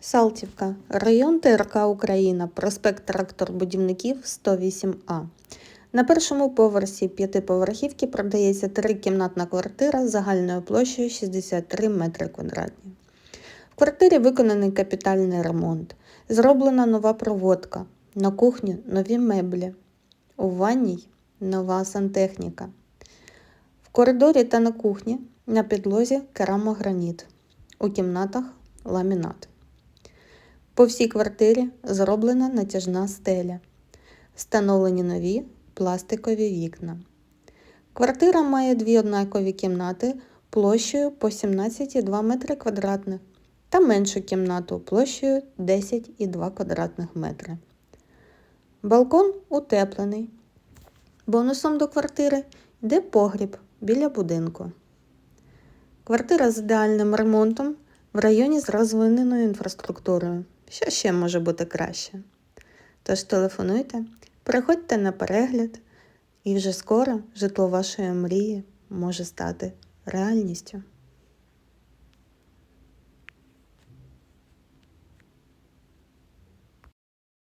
Салтівка, район ТРК Україна, проспект Тракторбудівників 108А. На першому поверсі п'ятиповерхівки продається трикімнатна квартира загальною площею 63 метри квадратні. В квартирі виконаний капітальний ремонт, зроблена нова проводка, на кухні нові меблі, у ванній нова сантехніка. В коридорі та на кухні на підлозі керамограніт, у кімнатах ламінат. По всій квартирі зроблена натяжна стеля. Встановлені нові пластикові вікна. Квартира має дві однакові кімнати площею по 17,2 метри квадратних та меншу кімнату площею 10,2 квадратних метри. Балкон утеплений. Бонусом до квартири йде погріб біля будинку. Квартира з ідеальним ремонтом в районі з розвиненою інфраструктурою. Що ще може бути краще? Тож телефонуйте, приходьте на перегляд, і вже скоро житло вашої мрії може стати реальністю.